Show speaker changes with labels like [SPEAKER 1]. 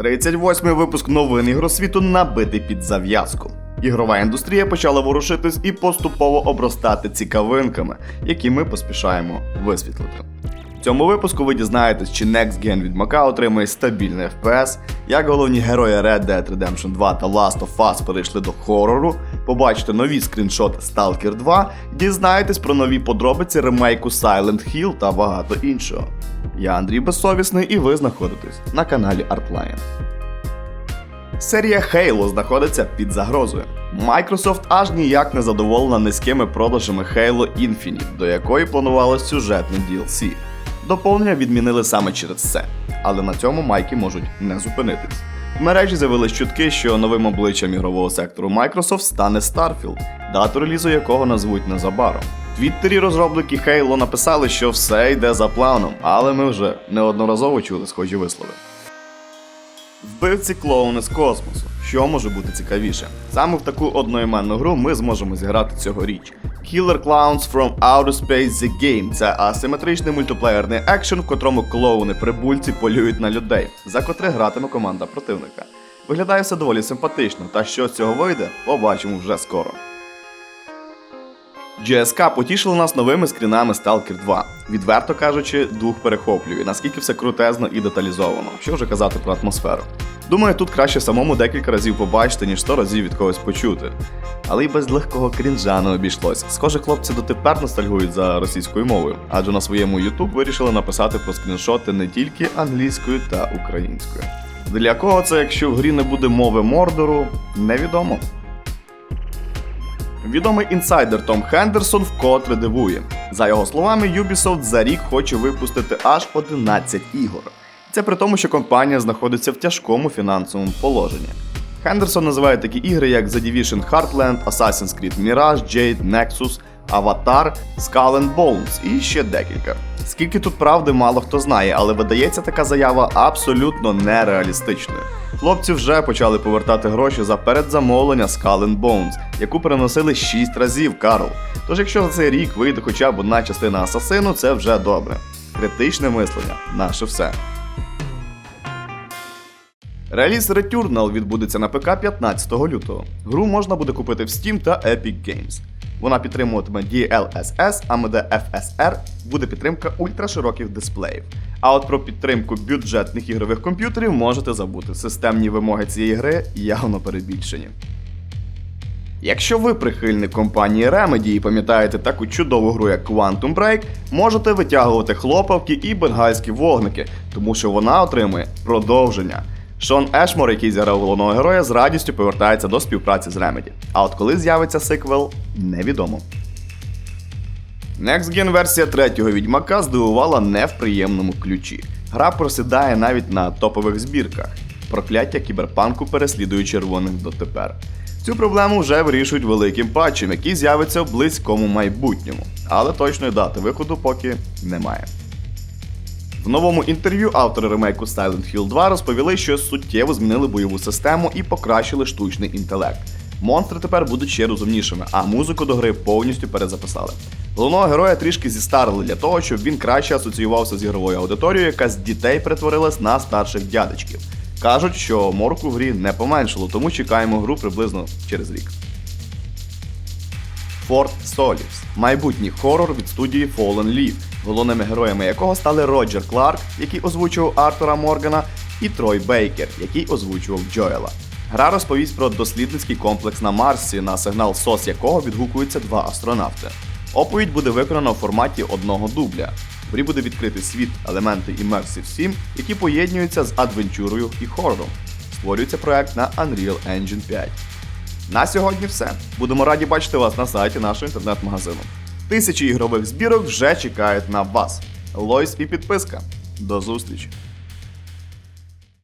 [SPEAKER 1] 38-й випуск новин ігросвіту набитий під зав'язку. Ігрова індустрія почала ворушитись і поступово обростати цікавинками, які ми поспішаємо висвітлити. В цьому випуску ви дізнаєтесь, чи Next Gen Відьмака отримує стабільний FPS, як головні герої Red Dead Redemption 2 та Last of Us перейшли до хорору, побачите нові скріншоти Stalker 2, дізнаєтесь про нові подробиці ремейку Silent Hill та багато іншого. Я Андрій Безсовісний і ви знаходитесь на каналі Artline. Серія Halo знаходиться під загрозою. Microsoft аж ніяк не задоволена низькими продажами Halo Infinite, до якої планувалось сюжетне DLC. Доповнення відмінили саме через це, але на цьому майки можуть не зупинитись. В мережі з'явились чутки, що новим обличчям ігрового сектору Microsoft стане Starfield, дату релізу якого назвуть незабаром. Твіттері розробники Halo написали, що все йде за планом, але ми вже неодноразово чули схожі вислови. Вбивці клоуни з космосу. Що може бути цікавіше? Саме в таку одноіменну гру ми зможемо зіграти цьогоріч. Killer Clowns from Outer Space The Game це асиметричний мультиплеєрний екшен, в котрому клоуни прибульці полюють на людей, за котре гратиме команда противника. Виглядає все доволі симпатично, та що з цього вийде, побачимо вже скоро. GSK потішили нас новими скрінами Stalker 2. Відверто кажучи, дух перехоплює, наскільки все крутезно і деталізовано. Що вже казати про атмосферу. Думаю, тут краще самому декілька разів побачити, ніж 100 разів від когось почути. Але й без легкого крінжа не обійшлось. Схоже, хлопці дотепер ностальгують за російською мовою, адже на своєму YouTube вирішили написати про скріншоти не тільки англійською та українською. Для кого це, якщо в грі не буде мови Мордору, невідомо. Відомий інсайдер Том Хендерсон вкотре дивує. За його словами, Ubisoft за рік хоче випустити аж 11 ігор. Це при тому, що компанія знаходиться в тяжкому фінансовому положенні. Хендерсон називає такі ігри, як The Division Heartland, Assassin's Creed Mirage, Jade, Nexus, Avatar, Skull and Bones і ще декілька. Скільки тут правди, мало хто знає, але видається така заява абсолютно нереалістичною. Хлопці вже почали повертати гроші за передзамовлення Skull and Bones, яку переносили 6 разів, Карл. Тож, якщо за цей рік вийде хоча б одна частина асасину, це вже добре. Критичне мислення наше все. Реліз Returnal відбудеться на ПК 15 лютого. Гру можна буде купити в Steam та Epic Games. Вона підтримуватиме DLSS, AMD FSR, буде підтримка ультрашироких дисплеїв. А от про підтримку бюджетних ігрових комп'ютерів можете забути. Системні вимоги цієї гри явно перебільшені. Якщо ви прихильник компанії Remedy і пам'ятаєте таку чудову гру, як Quantum Break, можете витягувати хлопавки і бенгальські вогники, тому що вона отримує продовження. Шон Ешмор, який зіграв головного героя, з радістю повертається до співпраці з Remedy. А от коли з'явиться сиквел, невідомо. Next Gen версія третього відьмака здивувала не в приємному ключі. Гра просідає навіть на топових збірках. Прокляття кіберпанку переслідує червоних дотепер. Цю проблему вже вирішують великим патчем, який з'явиться в близькому майбутньому, але точної дати виходу поки немає. В новому інтерв'ю автори ремейку Silent Hill 2 розповіли, що суттєво змінили бойову систему і покращили штучний інтелект. Монстри тепер будуть ще розумнішими, а музику до гри повністю перезаписали. Головного героя трішки зістарили для того, щоб він краще асоціювався з ігровою аудиторією, яка з дітей перетворилась на старших дядечків. Кажуть, що морку в грі не поменшало, тому чекаємо гру приблизно через рік. Форт Соліс майбутній хорор від студії Fallen Leaf, головними героями якого стали Роджер Кларк, який озвучував Артура Моргана, і Трой Бейкер, який озвучував Джоела. Гра розповість про дослідницький комплекс на Марсі, на сигнал СОС якого відгукуються два астронавти. Оповідь буде виконана в форматі одного дубля. В грі буде відкритий світ, елементи Immersive 7, які поєднуються з адвенчурою і хорором. Створюється проект на Unreal Engine 5. На сьогодні все. Будемо раді бачити вас на сайті нашого інтернет-магазину. Тисячі ігрових збірок вже чекають на вас. Лойс і підписка. До зустрічі!